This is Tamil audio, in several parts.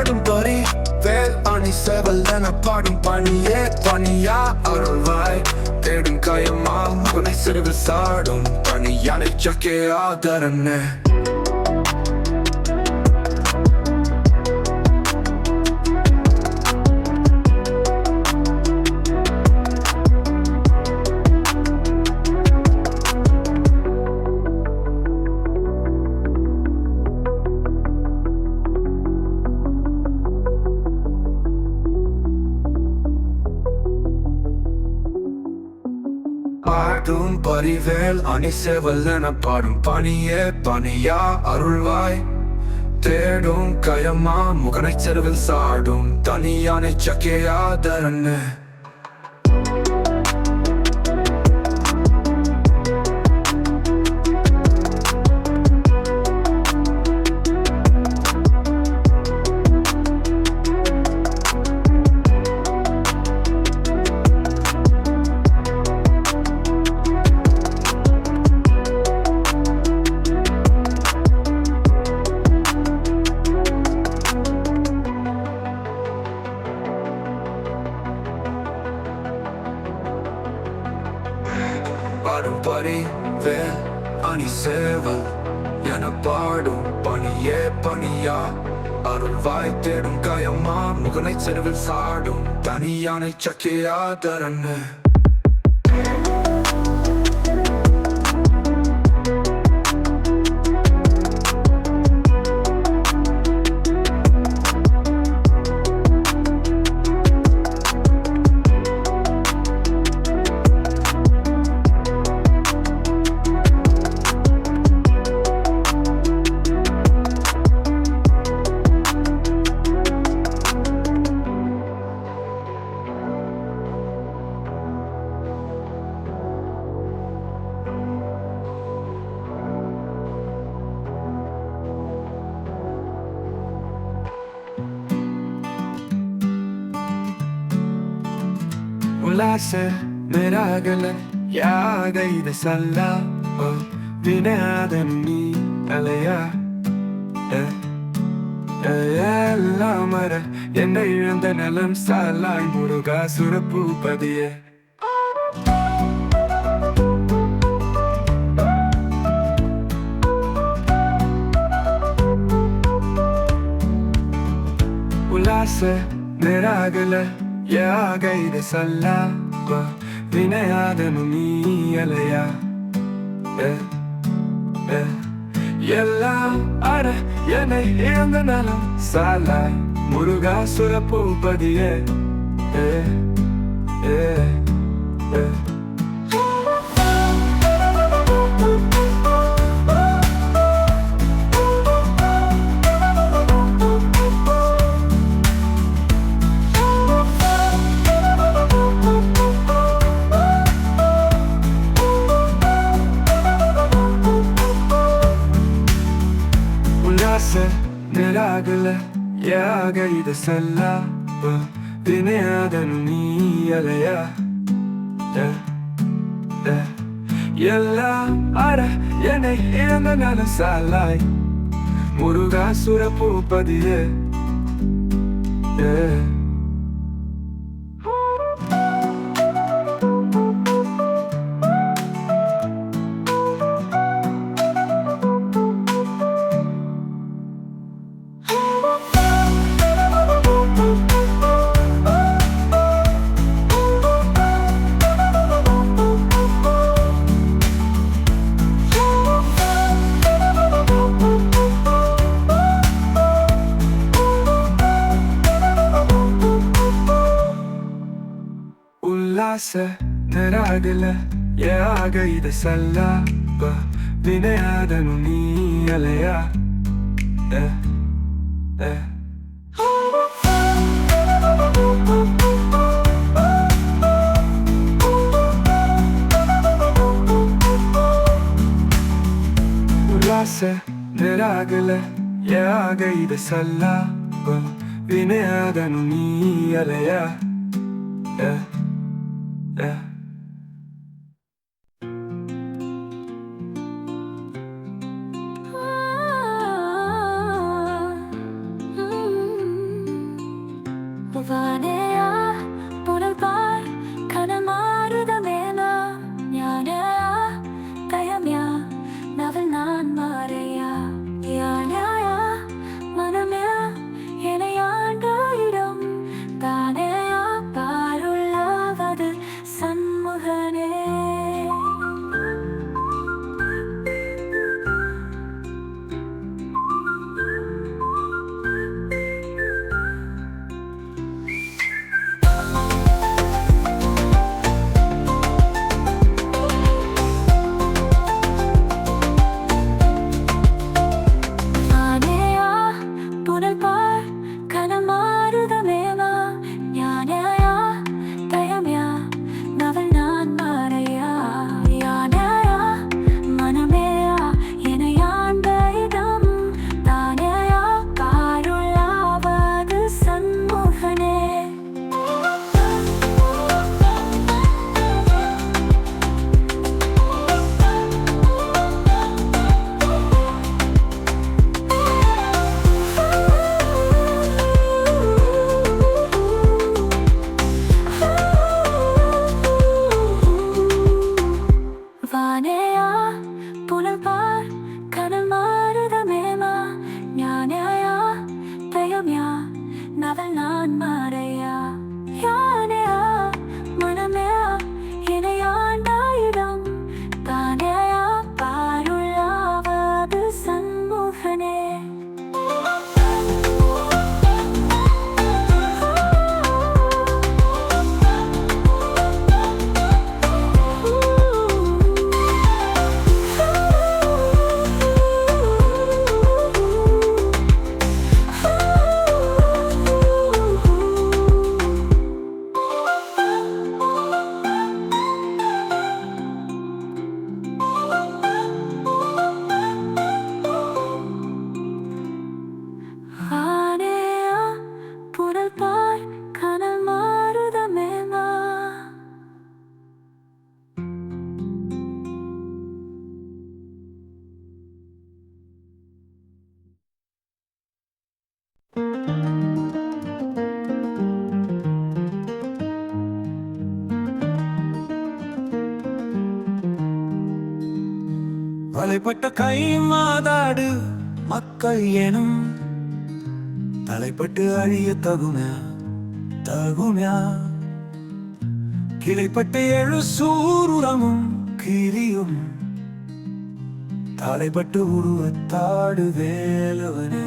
பாடும் பரி வேல் அணி செவல் என பாடும் பணியே பணியா அருள்வாய். தேடும் கயமா உனை சிறுவில் சாடும் பணியானை சக்கே ஆதரன்னு. காட்டும் பரிவேல் அணி செவல் பாடும் பணியே பணியா அருள்வாய். தேடும் கயமா முகனை செருவில் சாடும் தனியானை சக்கே பாடும் பரிவே அணி சேவல். என பாடும் பணியே பணியா. அருள் வாய் தேடும் கயமா முகனை செருவில் சாடும். தனியானை சக்கியாதரன்னு உல்லாச மெராகல யாக இது சல்லா ஓ வினாதன் நீ அலையா? எல்லாம் மர என்னை இழந்த நலம் சாலாய் முருகா சுரப்பு பதிய. உல்லாச நிராகல யாக இது சல்லா ஓ வினையாதனு நீ அலையா எல்லா அட என்னை இழந்த நலம் சாலாய் முருகா சுரப்பூபதியே ஏ ஏ ஏ எல்லாம் அட என்னை இழந்த நல சாலாய் முருகா சுரப்பு பதிய Yeah. ಉಲ್ಲಾಸ ನರಾಗಲ ಯಾಗ ಇದೆ ಸಲ್ಲಾಪ ವಿನಯಾದನು ನೀ ಅಲೆಯ ಎ, ಎ. ಉಲ್ಲಾಸ ನರಾಗಲ ಯಾಗ ಇದೆ ಸಲ್ಲಾಪ ವಿನಯಾದನು ನೀ ಅಲೆಯ தலைப்பட்ட கை மாதாடு மக்கள் எனும் தலைப்பட்டு அழிய தகுமையா தகுமையா கிளைப்பட்ட எழு சூருரமும் கிரியும் தலைப்பட்டு உருவத்தாடு வேலவனே.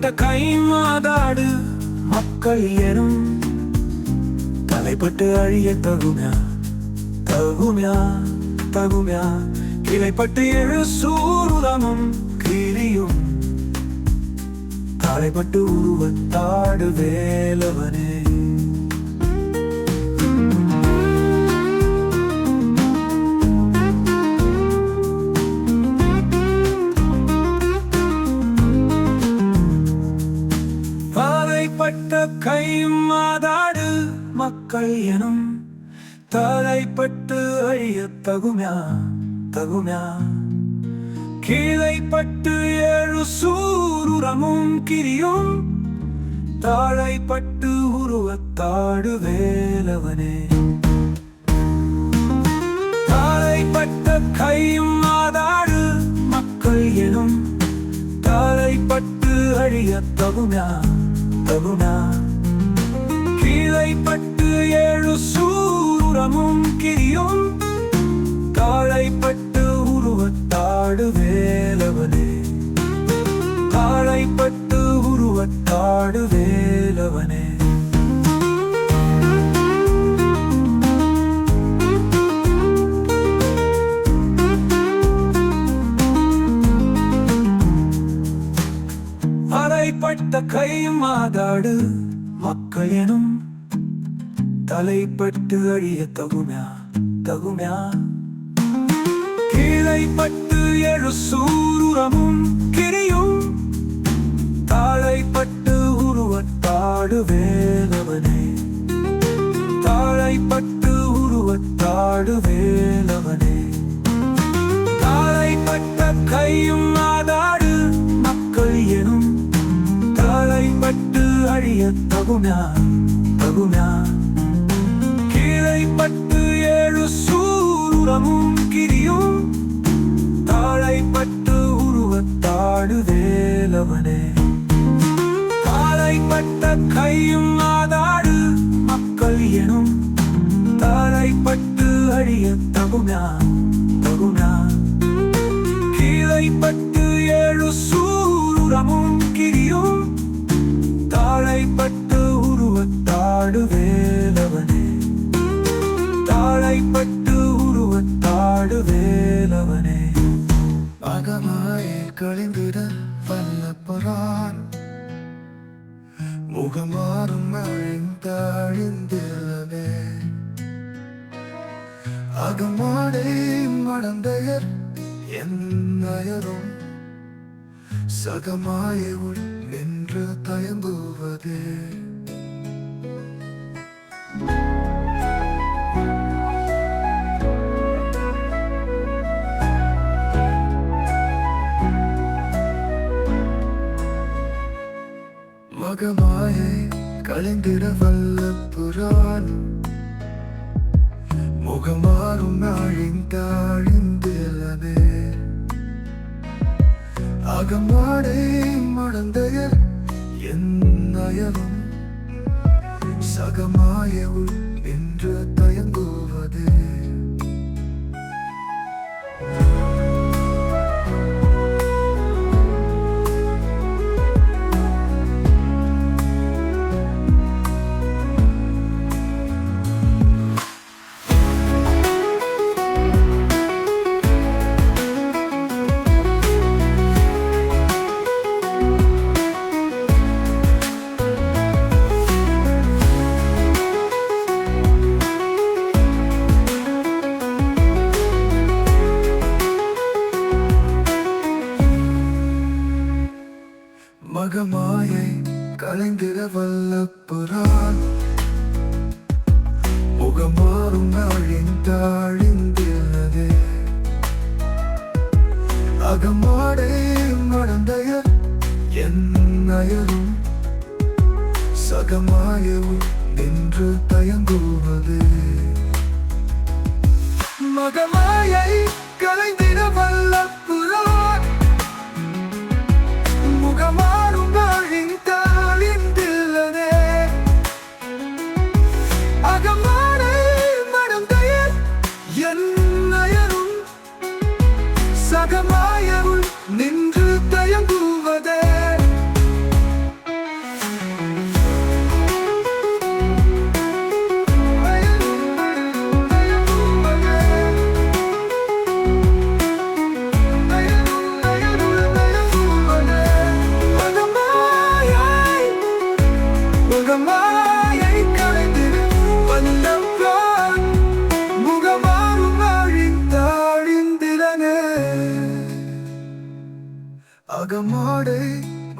வலைப்பட்ட கை மாதாடு மக்கள் எனும் தலைப்பட்டு அழிய தகுமையா? தகுமையா? தகுமையா? கிளைப்பட்டு எழு சூருலமும் கிரியும். தலைப்பட்டு உருவத்தாடு வேலவனே. பாதைப்பட்ட கை மாதாடு மக்கள் எனும் தலைப்பட்டு அழிய தகுமியா தகுமியா. கீழைப்பட்டு ஏழு சூருரமும் கிரியும் தாழைப்பட்டு உருவத்தாடு வேலவனே. தாழைப்பட்ட கையும் மாதாடு மக்கள் எனும் தாழைப்பட்டு அழிய தகுமியா. தகுமையா கீழைப்பட்டு ஏழு சூரமும் கிரியும். தாழைப்பட்டு உருவத்தாடு வேலவனே. தாழைப்பட்டு உருவத்தாடு வேலவனே. கையும் மாதாடு மக்கள் எனும் தலைப்பட்டு அழிய தகுமையா தகுமையா? கீழைப்பட்டு எழு சூருரமும் கிரியும் தாழைப்பட்டு உருவத்தாடு வேலவனே. தாழைப்பட்டு உருவத்தாடு வேலவனே. தாழைப்பட்ட கையும் மா தகுமியா கீழை பட்டு ஏழு சூரமும் கிரியும் தாழை பட்டு உருவத்தாடு வேலவனே. தாழை பட்ட கையும் ஆதாடு மக்கள் எனும் தாழை பட்டு அழிய தகுமியா வேலவனே அகமாயே கழிந்திட பொறான் முகமாறும் அழிந்தாழிந்திலவே அகமாடை மடந்தையர் என்னயரும் சகமாயே உள் நின்று தயங்குவதே. உலக மாயை கலைந்திட வல்ல புறான். முகமாறும் அழிந்தாழிந்திலவே அகமாடை மடந்தையர் என்னயரும் சகமாய உள் நின்ற அகமாடை மடந்தையர் என்னயரும் சகமாயவும் நின்று தயங்குவது. மகமாயை கலைந்த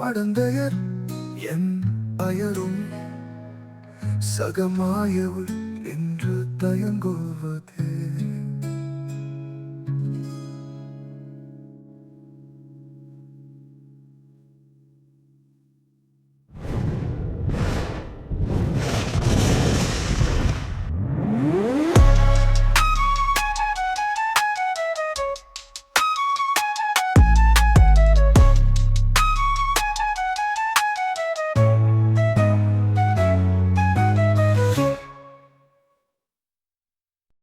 படந்தையர் என் அயரும் சகமாயவுள் என்று தயங்குவதே.